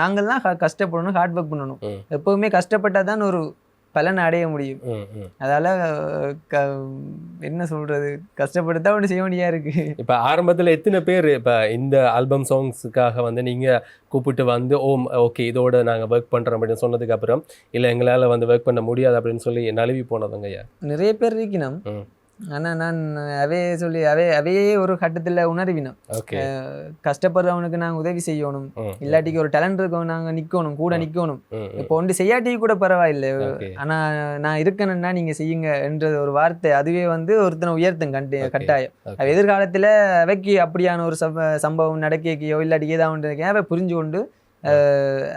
நாங்கள் தான் கஷ்டப்படணும் ஹார்ட் ஒர்க் பண்ணணும். எப்பவுமே கஷ்டப்பட்டால் தான் ஒரு பலன் அடைய முடியும். அதால க என்ன சொல்றது? கஷ்டப்பட்டு ஒன்று செய்ய வேண்டியா இருக்கு. இப்ப ஆரம்பத்துல எத்தனை பேர் இப்ப இந்த ஆல்பம் சாங்ஸுக்காக வந்து நீங்க கூப்பிட்டு வந்து ஓம் ஓகே இதோட நாங்க ஒர்க் பண்றோம் அப்படின்னு சொன்னதுக்கு அப்புறம் இல்ல எங்களால வந்து ஒர்க் பண்ண முடியாது அப்படின்னு சொல்லி நழுவி போனவங்க ஐயா? நிறைய பேர் இருக்கணும். ம். ஆனா நான் அவே சொல்லி அவே அவையே ஒரு கட்டத்துல உணர்வினோம். கஷ்டப்படுறவனுக்கு நாங்கள் உதவி செய்யணும். இல்லாட்டிக்கு ஒரு டேலண்ட் இருக்கவங்க நாங்க நிக்கணும் கூட நிக்கணும். இப்போ ஒன்று செய்யாட்டி கூட பரவாயில்லை. ஓகே. ஆனா நான் இருக்கணும்னா நீங்க செய்யுங்க என்ற ஒரு வார்த்தை. அதுவே வந்து ஒருத்தனை உயர்த்தும் கண்டி. கட்டாயம். எதிர்காலத்துல அவைக்கு அப்படியான ஒரு சம்ப சம்பவம் நடக்கையோ இல்லாட்டி ஏதாவது இருக்கேன் அவ புரிஞ்சு கொண்டு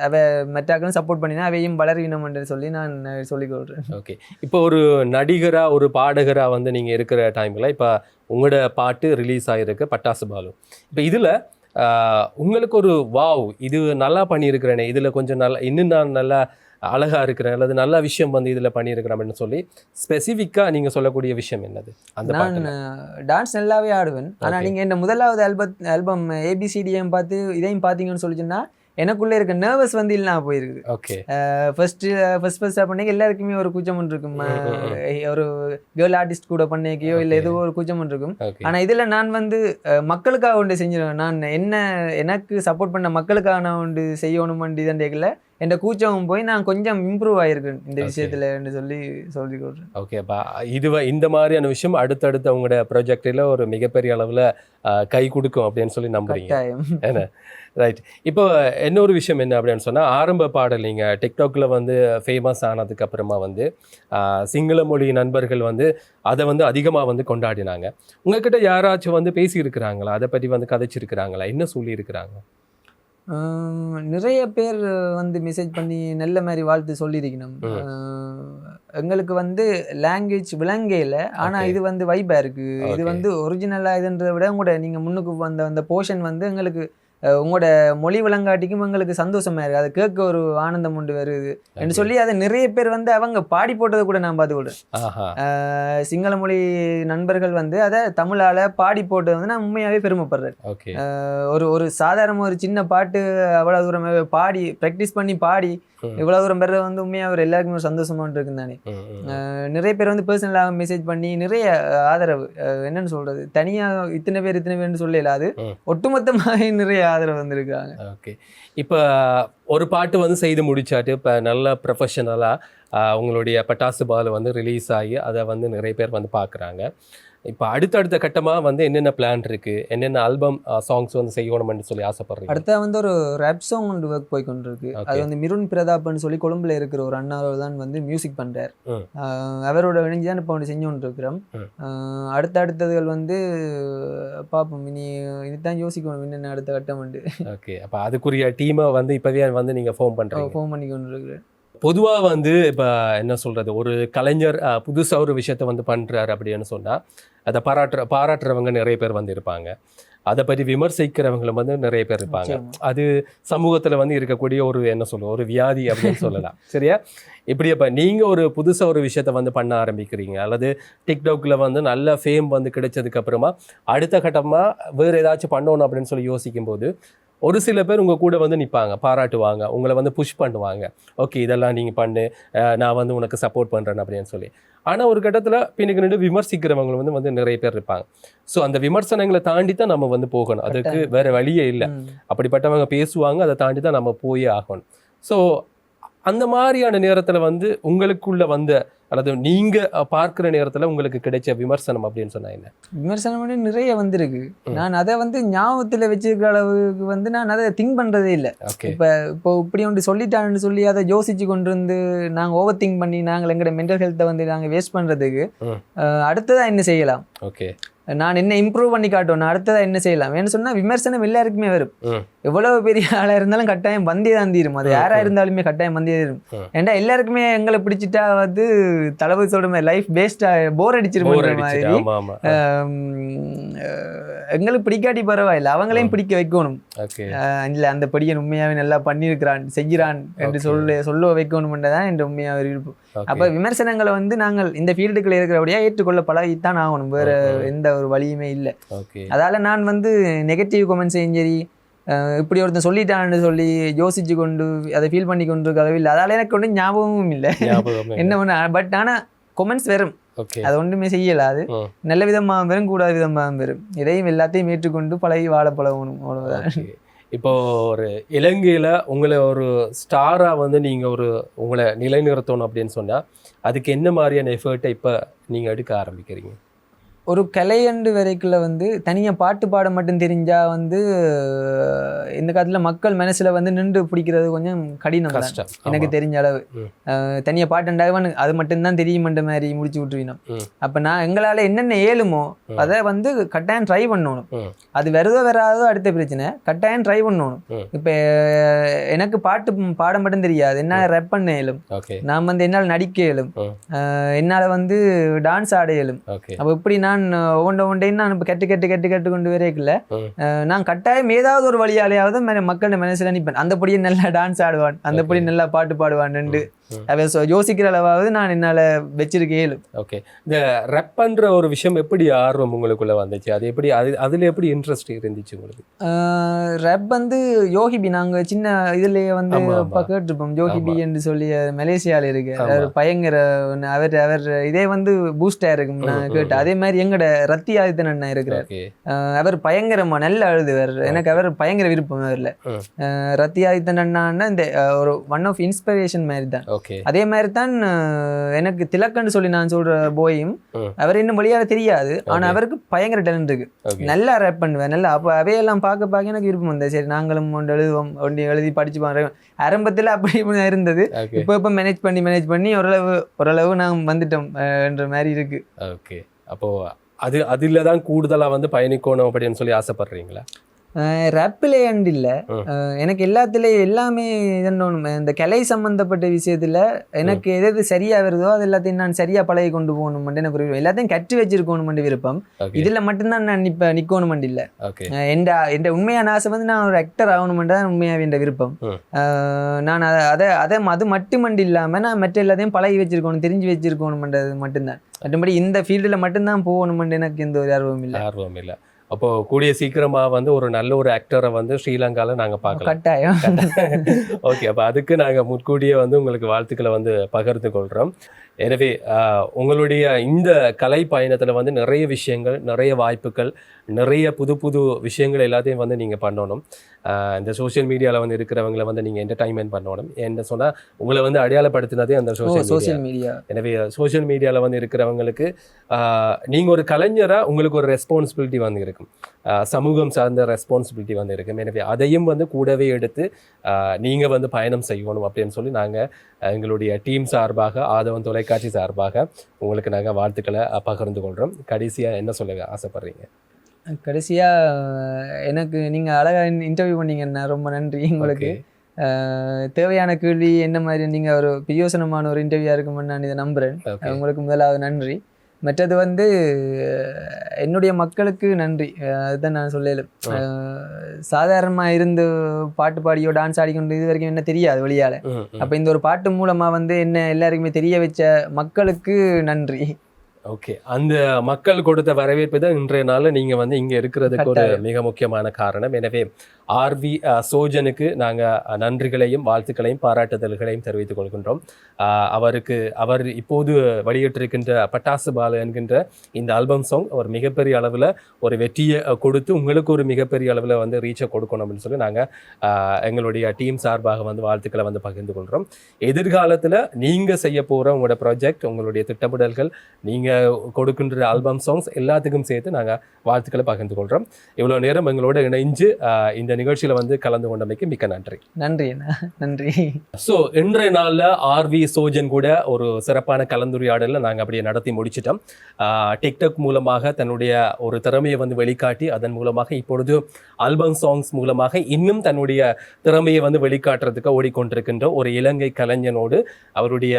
அவ மெட்டாக்களும் சப்போர்ட் பண்ணினா அவையும் வளர்வினம் என்று சொல்லி நான் சொல்லிக் கொள்றேன். ஓகே. இப்போ ஒரு நடிகரா ஒரு பாடகரா வந்து நீங்க இருக்கிற டைம்ல இப்போ உங்களோட பாட்டு ரிலீஸ் ஆகிருக்கு பட்டாசு பாலு. இப்போ இதுல உங்களுக்கு ஒரு வாவ் இது நல்லா பண்ணியிருக்கிறேனே இதுல கொஞ்சம் நல்லா இன்னும் நான் நல்லா அழகா இருக்கிறேன் அல்லது நல்ல விஷயம் வந்து இதுல பண்ணியிருக்கிறேன் அப்படின்னு சொல்லி ஸ்பெசிஃபிக்கா நீங்க சொல்லக்கூடிய விஷயம் என்னது? அந்த நான் டான்ஸ் நல்லாவே ஆடுவேன். ஆனா Okay. நீங்க இந்த முதலாவது ஆல்பம் ஆல்பம் ஏபிசிடிஎம் பார்த்து இதையும் பார்த்தீங்கன்னு சொல்லிச்சுன்னா எனக்குள்ள இருக்க நர்வஸ் வந்து இல்லாம போயிருக்கு ஓகே ஃபர்ஸ்ட் ஃபர்ஸ்ட் ஃபர்ஸ்ட் பண்ணி எல்லாருக்குமே ஒரு கூச்சம் ஒன்று இருக்கும். ம், ம், அஹ் ஒரு கேர்ள் ஆர்டிஸ்ட் கூட பண்ணைக்கையோ இல்ல. ஏதோ ஒரு கூச்சம் ஒன்று இருக்கும். ஓகே ஆனா இதுல நான் வந்து மக்களுக்காக ஒன்று செஞ்சிருவேன். நான் என்ன எனக்கு சப்போர்ட் பண்ண மக்களுக்காக நான் ஒன்று செய்யணும் இதண்டேக்கல என் கூச்சமும் போய் நான் கொஞ்சம் இம்ப்ரூவ் ஆயிருக்கேன் இந்த. விஷயத்துல சொல்லி சொல்லி கொடுறேன் ஓகேப்பா இது இந்த மாதிரியான விஷயம் அடுத்தடுத்து உங்களோட ப்ராஜெக்டில் ஒரு மிகப்பெரிய அளவில் கை கொடுக்கும் அப்படின்னு சொல்லி நம்புறீங்க. கட்டாயம். ரைட் இப்போ இன்னொரு விஷயம் என்ன அப்படின்னு சொன்னால் ஆரம்ப பாடல் நீங்கள் டிக்டாக்ல வந்து ஃபேமஸ் ஆனதுக்கு அப்புறமா வந்து சிங்கள மொழி நண்பர்கள் வந்து அதை வந்து அதிகமாக வந்து கொண்டாடினாங்க. உங்ககிட்ட யாராச்சும் வந்து பேசியிருக்கிறாங்களா? அதை பற்றி வந்து கதைச்சிருக்கிறாங்களா? என்ன சொல்லியிருக்கிறாங்க? நிறைய பேர் வந்து மெசேஜ் பண்ணி நல்ல மாதிரி வாழ்த்து சொல்லியிருக்கணும் எங்களுக்கு வந்து லாங்குவேஜ் விளங்கையில் ஆனா Okay. இது வந்து வைபா இருக்கு இது. வந்து ஒரிஜினலா இதுன்றதை விட உங்களோட நீங்க முன்னுக்கு வந்த அந்த போர்ஷன் வந்து எங்களுக்கு உங்களோட மொழி விளங்காட்டிக்கும் எங்களுக்கு சந்தோஷமா இருக்கு. அதை கேட்க ஒரு ஆனந்தம் உண்டு வருது. என்று சொல்லி அதை நிறைய பேர் வந்து அவங்க பாடி போட்டதை கூட நான் பார்த்து விடுறேன் ஆஹா. ஆஹ் சிங்கள மொழி நண்பர்கள் வந்து அதை தமிழால பாடி போட்டது வந்து நான் உண்மையாவே பெருமைப்படுறேன். ஒரு ஒரு சாதாரண ஒரு சின்ன பாட்டு அவ்வளவு தூரம் பாடி ப்ராக்டிஸ் பண்ணி பாடி இவ்வளவு தூரம் பெற வந்து உண்மையா ஒரு எல்லாருக்குமே ஒரு சந்தோஷமா இருக்கு தானே. நிறைய பேர் வந்து பர்சனலாக மெசேஜ் பண்ணி நிறைய ஆதரவு என்னன்னு சொல்றது? தனியா இத்தனை பேர் இத்தனை பேர்னு சொல்லல அது. ம். ஒட்டுமொத்தமாக நிறைய ஆதரவு வந்திருக்காங்க. ஓகே. இப்போ ஒரு பாட்டு வந்து செய்து முடிச்சாட்டு இப்போ நல்ல ப்ரொஃபஷனலாக உங்களுடைய பட்டாசு பால் வந்து ரிலீஸ் ஆகி அதை வந்து நிறைய பேர் வந்து பார்க்குறாங்க. இப்போ அடுத்தடுத்த கட்டமாக வந்து என்னென்ன பிளான் இருக்குது என்னென்ன ஆல்பம் சாங்ஸ் வந்து செய்யணும்னு சொல்லி ஆசைப்படுறீங்க? அடுத்த வந்து ஒரு ரேப் சாங் ஒன்று ஒர்க் போய் கொண்டிருக்கு. அது வந்து மிருன் பிரதாப்னு சொல்லி கொழும்புல இருக்கிற ஒரு அண்ணாவர் தான் வந்து மியூசிக். அஹ், அவரோட இணைஞ்சு தான் இப்போ ஒன்று செஞ்சு கொண்டு இருக்கிறோம். அடுத்த அடுத்ததுகள் வந்து பார்ப்போம் இனி இதுதான் யோசிக்கணும் என்னென்ன அடுத்த கட்டம் உண்டு. ஓகே அப்போ அதுக்குரிய டீமை வந்து இப்போவே வந்து நீங்கள் ஃபோன் பண்ணுறீங்க ஃபோன் பண்ணி கொண்டு இருக்கிறேன் பொதுவாக வந்து இப்போ என்ன சொல்கிறது ஒரு கலைஞர் புதுசாக ஒரு விஷயத்த வந்து பண்ணுறாரு அப்படின்னு சொன்னால் அதை பாராட்டுற பாராட்டுறவங்க நிறைய பேர் வந்து இருப்பாங்க. அதை பற்றி விமர்சிக்கிறவங்களும் வந்து நிறைய பேர் இருப்பாங்க. அது சமூகத்தில் வந்து இருக்கக்கூடிய ஒரு என்ன சொல்லுவோம் ஒரு வியாதி அப்படின்னு சொல்லலாம். *laughs* சரியா? இப்படி அப்போ நீங்கள் ஒரு புதுசாக ஒரு விஷயத்த வந்து பண்ண ஆரம்பிக்கிறீங்க அல்லது டிக்டாக்ல வந்து நல்ல ஃபேம் வந்து கிடைச்சதுக்கு அப்புறமா அடுத்த கட்டமாக வேறு ஏதாச்சும் பண்ணணும் அப்படின்னு சொல்லி யோசிக்கும்போது ஒரு சில பேர் உங்கள் கூட வந்து நிற்பாங்க பாராட்டுவாங்க உங்களை வந்து புஷ் பண்ணுவாங்க. ஓகே இதெல்லாம் நீங்கள் பண்ணு நான் வந்து உனக்கு சப்போர்ட் பண்ணுறேன் அப்படின்னு சொல்லி. ஆனால் ஒரு கட்டத்தில் பின்னுக்கு நின்று விமர்சிக்கிறவங்க வந்து வந்து நிறைய பேர் இருப்பாங்க. ஸோ அந்த விமர்சனங்களை தாண்டி தான் நம்ம வந்து போகணும். அதுக்கு வேற வழியே இல்லை. அப்படிப்பட்டவங்க பேசுவாங்க அதை தாண்டி தான் நம்ம போயே ஆகணும். ஸோ அந்த மாதிரியான நேரத்துல வந்து உங்களுக்குள்ள வந்த அல்லது நீங்க அஹ், பார்க்கிற நேரத்துல உங்களுக்கு கிடைச்ச விமர்சனம் அப்படின்னு சொன்னா என்ன? விமர்சனம் நிறைய வந்திருக்கு. நான் அதை வந்து ஞாபகத்துல வச்சிருக்கிற அளவுக்கு வந்து நான் அதை திங்க் பண்றதே இல்லை. இப்போ இப்போ இப்படி ஒன்று சொல்லிட்டான்னு சொல்லி அதை யோசிச்சு கொண்டு வந்து நாங்கள் ஓவர் திங்க் பண்ணி நாங்கள் எங்களோட மென்டல் ஹெல்த்தை வந்து நாங்கள் வேஸ்ட் பண்ணுறதுக்கு ம். அடுத்ததா என்ன செய்யலாம்? ஓகே. நான் என்ன இம்ப்ரூவ் பண்ணி காட்டணும் அடுத்ததா என்ன செய்யலாம்? ஏன்னு சொன்னா விமர்சனம் எல்லாருக்குமே வரும். எவ்வளவு பெரிய ஆளா இருந்தாலும் கட்டாயம் வந்தே தான் தீரும். அது ம், யாரா ம். இருந்தாலுமே கட்டாயம் வந்தே தீரும். ஏன்டா எல்லாருக்குமே எங்களை பிடிச்சிட்டா வந்து தளபதி சொல்ற மாதிரி லைஃப் பேஸ்டா போர் போர் அடிச்சிருமன்ற அடிச்சு மாதிரி. எங்களுக்கு பிடிக்காட்டி பரவாயில்ல. அவங்களையும். பிடிக்க வைக்கணும். இல்ல அந்த படியன் உண்மையாவே நல்லா பண்ணியிருக்கிறான் செய்கிறான் என்று. சொல்ல சொல்ல வைக்கணும்ன்றதான் என்ற உண்மையாக விருப்பம். அப்ப விமர்சனங்களை வந்து நாங்கள் இந்த ஃபீல்டுக்குள்ள இருக்கிறபடியா ஏற்றுக்கொள்ள பழகித்தான் ஆகணும். வேற. எந்த ஒரு வழியுமே இல்லை. அதால நான் வந்து நெகட்டிவ் கமெண்ட்ஸையும் சரி இப்படி ஒருத்தன் சொல்லிட்டான்னு சொல்லி யோசிச்சு கொண்டு அதை ஃபீல் பண்ணி கொண்டு இருக்க அளவில் அதால எனக்கு ஒன்றும் ஞாபகமும் இல்லை. என்ன ஒன்று பட் ஆனா கொமெண்ட்ஸ் வரும் ஓகே அது ஒன்றுமே செய்யலாது. நல்ல விதமாக வரும் கூடாத விதமாக வரும் இதையும் எல்லாத்தையும் ஏற்றுக்கொண்டு பழகி வாழ பழகணும் அவ்வளவுதான். ஓகே. இப்போ ஒரு இலங்கையில் உங்களை ஒரு ஸ்டாராக வந்து நீங்கள் ஒரு உங்களை நிலைநிறுத்தணும் அப்படின்னு சொன்னால் அதுக்கு என்ன மாதிரியான எஃபர்ட்டை இப்போ நீங்கள் எடுக்க ஆரம்பிக்கிறீங்க? ஒரு கலையண்டு வரைக்குள்ள வந்து தனியாக பாட்டு பாட மட்டும் தெரிஞ்சா வந்து இந்த காலத்துல மக்கள் மனசுல வந்து நின்று பிடிக்கிறது கொஞ்சம் கடினம் கஷ்டம். எனக்கு. தெரிஞ்ச அளவு. ம். அஹ், தனியா பாட்டுண்டாவன் அது மட்டும்தான் தெரியுமன்ற மாதிரி முடிச்சு விட்டுருவினோம். அப்ப நான் எங்களால என்னென்ன ஏழுமோ. அதை வந்து கட்டாயம் ட்ரை பண்ணணும். அது வருதோ வராதோ அடுத்த பிரச்சனை. கட்டாயம் ட்ரை பண்ணணும். இப்ப எனக்கு பாட்டு பாட மட்டும் தெரியாது. என்ன ரெப் பண்ண இயலும் நான் வந்து என்னால் நடிக்க இயலும் என்னால வந்து டான்ஸ் ஆட இயலும் அப்போ இப்படி நான் ஒவ்வொன்றை ஒன்றையும் நான் இப்போ கெட்டு கெட்டு கெட்டு கெட்டு கொண்டு வரைக்கல. நான் கட்டாயம் ஏதாவது ஒரு வழியாலேயாவது மக்கள் மனசில் நிற்பேன் அந்த படியே நல்லா டான்ஸ் ஆடுவான். அந்த படி நல்லா பாட்டு பாடுவான். சொ- யோசிக்கிற அளவாவது நான் என்னால் வச்சிருக்க இயலும் ஓகே. இந்த ரெப் பண்ற ஒரு விஷயம் எப்படி ஆர்வம் உங்களுக்குள்ள வந்துச்சு? அது எப்படி அது அதுல எப்படி இன்ட்ரெஸ்ட் இருந்துச்சு உங்களுக்கு? ரப் வந்து யோகிபி நாங்கள் சின்ன இதுலயே வந்து கேட்டிருப்போம். யோகிபி. என்று சொல்லி அது மலேசியால இருக்கு. அவர் பயங்கர. அவர் அவர் இதே வந்து பூஸ்டா இருக்கும் நான் கேட்டேன். அதே மாதிரி எங்கட ரத்தி ஆதித்தன் அண்ணா இருக்கிறார். அவர் பயங்கரமா நல்ல அழுதுவர் எனக்கு அவர் பயங்கர விருப்பம் அவர்ல. ரத்தி ஆதித்தன் அண்ணான்னா இந்த ஒரு ஒன் ஆஃப் இன்ஸ்பிரேஷன் மாதிரி தான். ஓகே அதே மாதிரி தான் எனக்கு திலக்கன்னு சொல்லி நான் சொல்ற போயும். அவர் இன்னும் வழியால தெரியாது. ஆனா. அவருக்கு பயங்கர டேலண்ட் இருக்கு. நல்லா ரேப் பண்ணுவேன். நல்லா அப்போ அவையெல்லாம் பார்க்க பார்க்க எனக்கு விருப்பம் வந்தது. சரி நாங்களும் ஒன்று எழுதுவோம். ஒன்று எழுதி படிச்சு பாருங்க. ஆரம்பத்தில் அப்படி *laughs* இருந்தது. இப்போ இப்போ மேனேஜ் பண்ணி மேனேஜ் பண்ணி ஓரளவு ஓரளவு நாங்கள் வந்துட்டோம் என்ற மாதிரி இருக்கு. ஓகே அப்போ அது அதுல தான் கூடுதலா வந்து பயணிக்கணும் அப்படின்னு சொல்லி ஆசைப்படுறீங்களா? ரப்பிலே அண்ட் இல்லை. எனக்கு எல்லாத்துலேயும் எல்லாமே இதன்னொன்று இந்த கலை சம்பந்தப்பட்ட விஷயத்துல எனக்கு எது எது சரியா வருதோ அது எல்லாத்தையும் நான் சரியா பழகி கொண்டு போகணுமெண்டு எனக்கு விருப்பம். எல்லாத்தையும் கற்று வச்சிருக்கணுமெண்டு விருப்பம். இதுல மட்டும்தான் நான் இப்ப நிக்கணுமெண்டு இல்லை. எந்த எந்த உண்மையான ஆசை வந்து நான் ஒரு ஆக்டர் ஆகணுமெண்டு தான் உண்மையாக என்ற விருப்பம். நான் அதை அதை அதை அது மட்டுமண்டு இல்லாம நான் மற்ற எல்லாத்தையும் பழகி வச்சிருக்கணும் தெரிஞ்சு வச்சிருக்கணுமென்றது மட்டும்தான். மற்றபடி இந்த ஃபீல்டில் மட்டும்தான் போகணுமெண்டு எனக்கு எந்த ஒரு ஆர்வம் இல்லை. ஆர்வம் இல்ல. அப்போ கூடிய சீக்கிரமா வந்து ஒரு நல்ல ஒரு ஆக்டரை வந்து ஸ்ரீலங்கால நாங்க பார்க்கலாம். கட்டாயம். *laughs* ஓகே அப்போ அதுக்கு நாங்கள் முன்கூடியே வந்து உங்களுக்கு வாழ்த்துக்களை வந்து பகிர்ந்து கொள்கிறோம் எனவே உங்களுடைய இந்த கலை பயணத்தில் வந்து நிறைய விஷயங்கள் நிறைய வாய்ப்புகள் நிறைய புது புது விஷயங்கள் எல்லாத்தையும் வந்து நீங்கள் பண்ணணும். இந்த சோஷியல் மீடியாவில் வந்து இருக்கிறவங்களை வந்து நீங்கள் என்டர்டைன்மெண்ட் பண்ணணும். என்ன சொன்னால் உங்களை வந்து அடையாளப்படுத்தினதே அந்த சோஷியல் சோசியல் மீடியா எனவே சோஷியல் மீடியாவில் வந்து இருக்கிறவங்களுக்கு நீங்கள் ஒரு கலைஞராக உங்களுக்கு ஒரு ரெஸ்பான்சிபிலிட்டி வந்து இருக்கும். சமூகம் சார்ந்த ரெஸ்பான்சிபிலிட்டி வந்து இருக்கும். எனவே அதையும் வந்து கூடவே எடுத்து நீங்கள் வந்து பயணம் செய்யணும் அப்படின்னு சொல்லி நாங்கள் எங்களுடைய டீம் சார்பாக ஆதவன் தொலைக்காட்சி சார்பாக உங்களுக்கு நாங்கள் வாழ்த்துக்களை பகிர்ந்து கொள்கிறோம் கடைசியாக என்ன சொல்ல ஆசைப்படுறீங்க? கடைசியா அஹ், எனக்கு நீங்க அழகா இன்டர்வியூ பண்ணீங்கண்ணா ரொம்ப நன்றி உங்களுக்கு. தேவையான கேள்வி என்ன மாதிரி நீங்க ஒரு பிரயோசனமான ஒரு இன்டர்வியூயா இருக்குமென்னு நான் இதை நம்புறேன். Okay. உங்களுக்கு முதலாவது நன்றி. மற்றது வந்து என்னுடைய மக்களுக்கு நன்றி. அதுதான் நான் சொல்லலும் சாதாரணமாக இருந்து பாட்டு பாடியோ டான்ஸ் ஆடிக்கொண்டு இது வரைக்கும் என்ன தெரியாது வெளியால. அப்போ இந்த ஒரு பாட்டு மூலமா வந்து என்ன எல்லாருக்குமே தெரிய வச்ச மக்களுக்கு நன்றி. ஓகே அந்த மக்கள் கொடுத்த வரவேற்பு தான் இன்றைய நாளில் நீங்கள் வந்து இங்கே இருக்கிறதுக்கு ஒரு. மிக முக்கியமான காரணம் எனவே ஆர்வி சோஜனுக்கு நாங்கள் நன்றிகளையும் வாழ்த்துக்களையும் பாராட்டுதல்களையும் தெரிவித்துக் கொள்கின்றோம். அவருக்கு அவர் இப்போது வெளியிட்டிருக்கின்ற பட்டாசு பாலு என்கின்ற இந்த ஆல்பம் சாங் ஒரு மிகப்பெரிய அளவில் ஒரு வெற்றியை கொடுத்து உங்களுக்கு ஒரு மிகப்பெரிய அளவில் வந்து ரீச்சை கொடுக்கணும் அப்படின்னு சொல்லி நாங்கள் எங்களுடைய டீம் சார்பாக வந்து வாழ்த்துக்களை வந்து பகிர்ந்து கொள்கிறோம். எதிர்காலத்தில் நீங்கள் செய்ய போகிற உங்களோட ப்ராஜெக்ட் உங்களுடைய திட்டமிடல்கள் நீங்கள் கொடுக்கின்ற ஆல்பம் சாங்ஸ் எல்லாத்துக்கும் சேர்த்து நாங்கள் வாழ்த்துக்களை பகிர்ந்து கொள்கிறோம். இவ்வளோ நேரம் எங்களோட இணைஞ்சு இந்த நிகழ்ச்சியில் வந்து கலந்து கொண்டமைக்கு மிக்க நன்றி. நன்றி நன்றி. ஸோ இன்றைய நாளில் ஆர்வி சோஜன் கூட ஒரு சிறப்பான கலந்துரையாடலை நாங்கள் அப்படியே நடத்தி முடிச்சிட்டோம். டிக்டாக் மூலமாக தன்னுடைய ஒரு திறமையை வந்து வெளிக்காட்டி அதன் மூலமாக இப்பொழுது ஆல்பம் சாங்ஸ் மூலமாக இன்னும் தன்னுடைய திறமையை வந்து வெளிக்காட்டுறதுக்கு ஓடிக்கொண்டிருக்கின்ற ஒரு இலங்கை கலைஞனோடு அவருடைய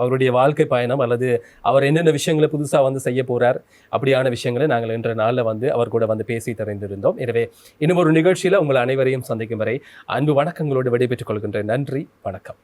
அவருடைய வாழ்க்கை பயணம் அல்லது அவர் என்னென்ன விஷயங்களை புதுசாக வந்து செய்ய போறார் அப்படியான விஷயங்களை நாங்கள் இன்ற நாளில் வந்து அவர் கூட வந்து பேசி தெரிந்திருந்தோம். எனவே இன்னும் ஒரு நிகழ்ச்சியில் உங்கள் அனைவரையும் சந்திக்கும் வரை அன்பு வணக்கங்களோடு விடைபெற்றுக் கொள்கின்றேன். நன்றி வணக்கம்.